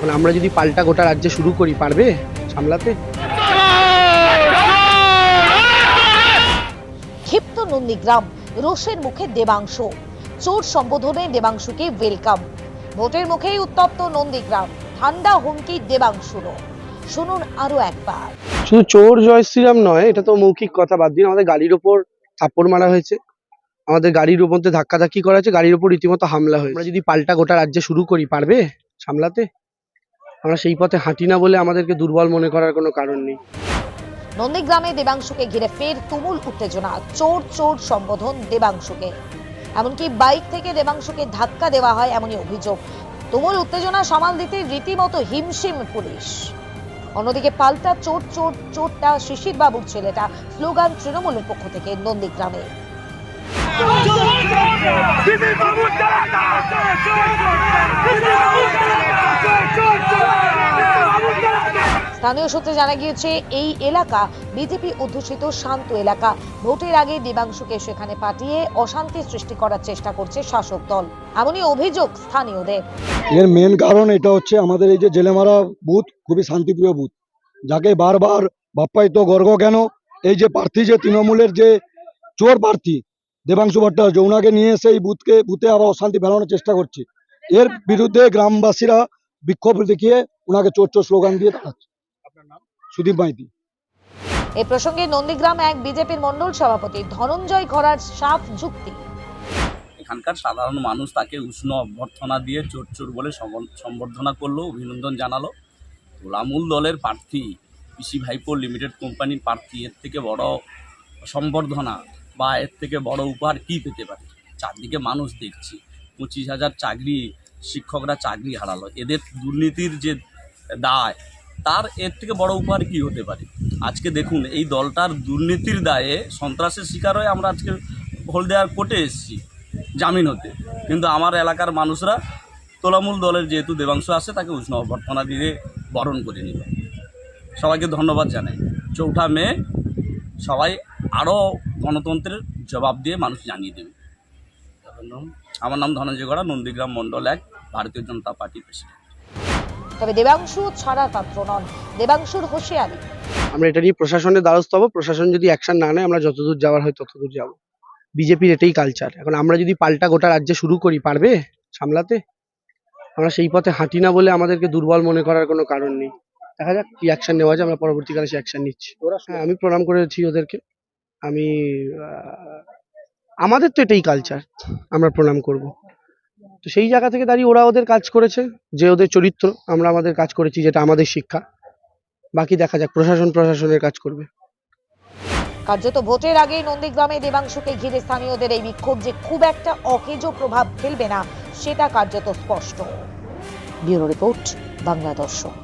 মানে আমরা যদি পাল্টা গোটা রাজ্যে শুরু করি পারবে সামলাতে? ক্ষিপ্ত নন্দীগ্রাম রোষের মুখে দেবাংশ। চোর সম্বোধনে দেবাংশুকে ওয়েলকাম ভোটের মুখেই উত্তপ্ত নন্দীগ্রাম ঠান্ডা হুমকি দেবাংশুরও। শুনুন আরও একবার। শুধু চোর জয় শ্রীরাম নয় এটা তো মৌখিক কথা বাদ দিন আমাদের গাড়ির ওপর থাপ্পড় মারা হয়েছে। আমাদের গাড়ির মধ্যে ধাক্কাধাক্কি করা হয়েছে গাড়ির ওপর রীতিমতো হামলা হয়েছে। আমরা যদি পাল্টা গোটা রাজ্যে শুরু করি পারবে সামলাতে? আমরা সেই পথে হাঁটি না বলে আমাদেরকে দুর্বল মনে করার কোনো কারণ নেই নন্দীগ্রামে দেবাংশুকে ঘিরে ফের তুমুল উত্তেজনা চোর চোর সম্বোধন দেবাংশুকে এমনকি বাইক থেকে দেবাংশুকে ধাক্কা দেওয়া হয় এমনই অভিযোগ তুমুল উত্তেজনা সামাল দিতে রীতিমতো হিমশিম পুলিশ অন্যদিকে পাল্টা চোর চোর চোরটা শিশির বাবুর ছেলেটা স্লোগান তৃণমূলের পক্ষ থেকে নন্দীগ্রামে স্থানীয় সূত্রে জানা গিয়েছে, এই এলাকা বিজেপি অধ্যুষিত শান্ত এলাকা। ভোটের আগে দেবাংশুকে সেখানে পাঠিয়ে অশান্তি সৃষ্টি করার চেষ্টা করছে শাসক দল। এমনই অভিযোগ স্থানীয়দের। এর মেন কারণ এটা হচ্ছে আমাদের এই যে জেলেমারা বুথ, খুবই শান্তিপ্রিয় বুথ। যাকে বারবার বাপ্পাই তো গর্গ কেন? এই যে প্রার্থী যে তৃণমূলের যে চোর প্রার্থী, দেবাংশু ভট্টাচার্য, ওনাকে নিয়ে এসে এই বুথকে, বুথে আবার অশান্তি ফেলানোর চেষ্টা করছে। এর বিরুদ্ধে গ্রামবাসীরা বিক্ষোভ দেখিয়ে ওনাকে চোর চোর স্লোগান দিয়ে তাড়াচ্ছে সুদীপ মাইতি। এই প্রসঙ্গে নন্দীগ্রাম এক বিজেপির মণ্ডল সভাপতি ধনঞ্জয় খরার সাফ যুক্তি। এখানকার সাধারণ মানুষ তাকে উষ্ণ অভ্যর্থনা দিয়ে চোর চোর বলে সম্বর্ধনা করল অভিনন্দন জানালো। তোলামূল দলের প্রার্থী পিসি ভাইপো লিমিটেড কোম্পানির প্রার্থী এর থেকে বড় সম্বর্ধনা বা এর থেকে বড় উপহার কী পেতে পারে? চারদিকে মানুষ দেখছি পঁচিশ হাজার চাকরি শিক্ষকরা চাকরি হারালো। এদের দুর্নীতির যে দায় তার এর থেকে বড় উপহার কী হতে পারে? আজকে দেখুন এই দলটার দুর্নীতির দায়ে সন্ত্রাসের শিকার হয়ে আমরা আজকে হলদিয়ার কোর্টে এসেছি জামিন হতে। কিন্তু আমার এলাকার মানুষরা তোলামূল দলের যেহেতু দেবাংশ আছে তাকে উষ্ণ অভ্যর্থনা দিয়ে বরণ করে নিল। সবাইকে ধন্যবাদ জানাই। চৌঠা মে সবাই আরও গণতন্ত্রের জবাব দিয়ে মানুষ জানিয়ে দেবে। আমার নাম ধনঞ্জয় গড়া নন্দীগ্রাম মণ্ডল এক ভারতীয় জনতা পার্টির প্রেসিডেন্ট। তবে দেবাংশু ছাড়ার পাত্র নন। দেবাংশুর হুঁশিয়ারি। আমরা এটা নিয়ে প্রশাসনের দ্বারস্থ হব। প্রশাসন যদি অ্যাকশন না নেয় আমরা যতদূর যাওয়ার হয় ততদূর যাব। বিজেপির এটাই কালচার এখন আমরা যদি পাল্টা গোটা রাজ্যে শুরু করি পারবে সামলাতে? আমরা সেই পথে হাঁটি না বলে আমাদেরকে দুর্বল মনে করার কোনো কারণ নেই। দেখা যাক কি অ্যাকশন নেওয়া যায় আমরা পরবর্তীকালে সে অ্যাকশন নিচ্ছি। হ্যাঁ আমি প্রণাম করেছি ওদেরকে। আমি আহ, আমাদের তো এটাই কালচার আমরা প্রণাম করব। তো সেই জায়গা থেকে দাঁড়িয়ে ওরা ওদের কাজ করেছে, যে ওদের চরিত্র, আমরা আমাদের কাজ করেছি, যেটা আমাদের শিক্ষা। বাকি দেখা যাক, প্রশাসন প্রশাসনের কাজ করবে। কার্যত ভোটের আগে নন্দীগ্রামে দেবাংশুকে ঘিরে স্থানীয়দের এই বিক্ষোভ যে খুব একটা অকেজ প্রভাব ফেলবে না, সেটা কার্যত স্পষ্ট। ব্যুরো রিপোর্ট, বাংলা দর্শন।